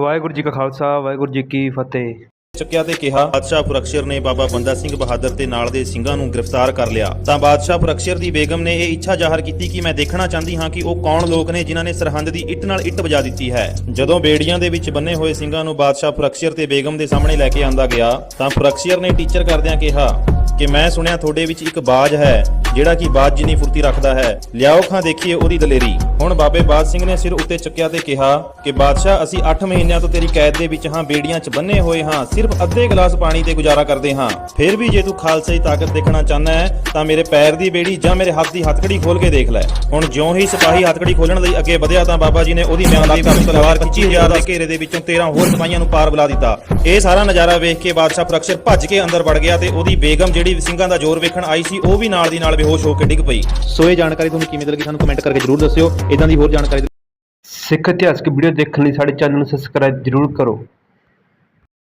ਵਾਹਿਗੁਰੂ ਜੀ ਕਾ ਖਾਲਸਾ ਵਾਹਿਗੁਰੂ ਜੀ ਕੀ ਫਤਿਹ। ਚੱਕਿਆ ਤੇ ਕਿਹਾ ਬਾਦਸ਼ਾਹ ਫੁਰਖਸ਼ਰ ਨੇ ਬਾਬਾ ਬੰਦਾ ਸਿੰਘ ਬਹਾਦਰ ਤੇ ਨਾਲ ਦੇ ਸਿੰਘਾਂ ਨੂੰ ਗ੍ਰਿਫਤਾਰ ਕਰ ਲਿਆ। ਤਾਂ ਬਾਦਸ਼ਾਹ ਫੁਰਖਸ਼ਰ ਦੀ ਬੇਗਮ ਨੇ ਇਹ ਇੱਛਾ ਜ਼ਾਹਰ ਕੀਤੀ ਕਿ ਮੈਂ ਦੇਖਣਾ ਚਾਹੁੰਦੀ ਹਾਂ ਕਿ ਉਹ ਕੌਣ ਲੋਕ ਨੇ ਜਿਨ੍ਹਾਂ ਨੇ ਸਰਹੰਦ ਦੀ ਇੱਟ ਨਾਲ ਇੱਟ ਵਜਾ ਦਿੱਤੀ ਹੈ। ਜਦੋਂ ਬੇੜੀਆਂ ਦੇ ਵਿੱਚ ਬੰਨੇ ਹੋਏ ਸਿੰਘਾਂ ਨੂੰ ਬਾਦਸ਼ਾਹ ਫੁਰਖਸ਼ਰ ਤੇ ਬੇਗਮ ਦੇ ਸਾਹਮਣੇ ਲੈ ਕੇ ਆਂਦਾ ਗਿਆ ਤਾਂ ਫੁਰਖਸ਼ਰ ਨੇ ਟੀਚਰ ਕਰਦਿਆਂ ਕਿਹਾ ਕਿ ਮੈਂ ਸੁਣਿਆ ਤੁਹਾਡੇ ਵਿੱਚ ਇੱਕ ਬਾਜ ਹੈ ਜਿਹੜਾ ਕਿ ਬਾਜ ਜਿੰਨੀ ਫੁਰਤੀ ਰੱਖਦਾ ਹੈ। ਲਿਆਓ ਖਾਂ ਦੇਖੀਏ ਉਹਦੀ ਦਲੇਰੀ। ਹੁਣ ਬਾਬੇ ਬਾਜ ਸਿੰਘ ਨੇ ਸਿਰ ਉੱਤੇ ਚੱਕਿਆ ਤੇ ਕਿਹਾ ਕਿ, ਬਾਦਸ਼ਾਹ, ਅਸੀਂ 8 ਮਹੀਨਿਆਂ ਤੋਂ ਤੇਰੀ ਕੈਦ ਦੇ ਵਿੱਚ ਹਾਂ, ਬੇੜੀਆਂ 'ਚ ਬੰਨੇ ਹੋਏ ਹਾਂ, ਸਿਰਫ ਅੱਧੇ ਗਲਾਸ ਪਾਣੀ ਤੇ ਗੁਜ਼ਾਰਾ ਕਰਦੇ ਹਾਂ। ਫਿਰ ਵੀ ਜੇ ਤੂੰ ਖਾਲਸੇ ਦੀ ਤਾਕਤ ਦੇਖਣਾ ਚਾਹੁੰਦਾ ਹੈ, ਤਾਂ ਮੇਰੇ ਪੈਰ ਦੀ ਬੇੜੀ ਜਾਂ ਮੇਰੇ ਹੱਥ ਦੀ ਹੱਥਕੜੀ ਖੋਲ ਕੇ ਦੇਖ ਲੈ। ਹੁਣ ਜਿਉਂ ਹੀ ਸਿਪਾਹੀ ਹੱਥਕੜੀ ਖੋਲਣ ਲਈ ਅੱਗੇ ਵਧਿਆ ਤਾਂ ਬਾਬਾ ਜੀ ਨੇ ਉਹਦੀ ਮਿਆਦ ਦੀ ਤਲਵਾਰ 25000 ਦੇ ਘੇਰੇ ਦੇ ਵਿੱਚੋਂ 13 ਹੋਰ ਸਿਪਾਹੀਆਂ ਨੂੰ ਪਾਰ ਬੁਲਾ ਦਿੱਤਾ। ਇਹ ਸਾਰਾ ਨਜ਼ਾਰਾ ਵੇਖ ਕੇ ਬਾਦਸ਼ਾਹ ਫਰਕਸ਼ਰ ਭੱਜ ਕੇ ਅੰਦਰ ਵੜ ਗਿਆ ਤੇ ਉਹਦੀ ਬੇਗਮ ਜਿਹੜੀ ਸਿੰਘਾਂ ਦਾ ਜ਼ੋਰ ਵੇਖਣ ਆਈ ਸੀ, ਉਹ ਵੀ ਨਾਲ ਦੀ ਨਾਲ ਬੇਹੋਸ਼ ਹੋ ਕੇ ਡਿੱਗ ਪਈ। ਸੋ ਇਹ ਜਾਣਕਾਰੀ ਤੁਹਾਨੂੰ ਕਿਵੇਂ ਦੀ ਲੱਗੀ, ਸਾਨੂੰ ਕਮੈਂਟ ਕਰਕੇ ਜਰੂਰ ਦੱਸਿਓ। ਇਦਾਂ ਦੀ ਹੋਰ ਜਾਣਕਾਰੀ ਸਿੱਖ ਇਤਿਹਾਸਕ ਵੀਡੀਓ ਦੇਖਣ ਲਈ ਸਾਡੇ ਚੈਨਲ ਨੂੰ ਸਬਸਕ੍ਰਾਈਬ ਜ਼ਰੂਰ ਕਰੋ।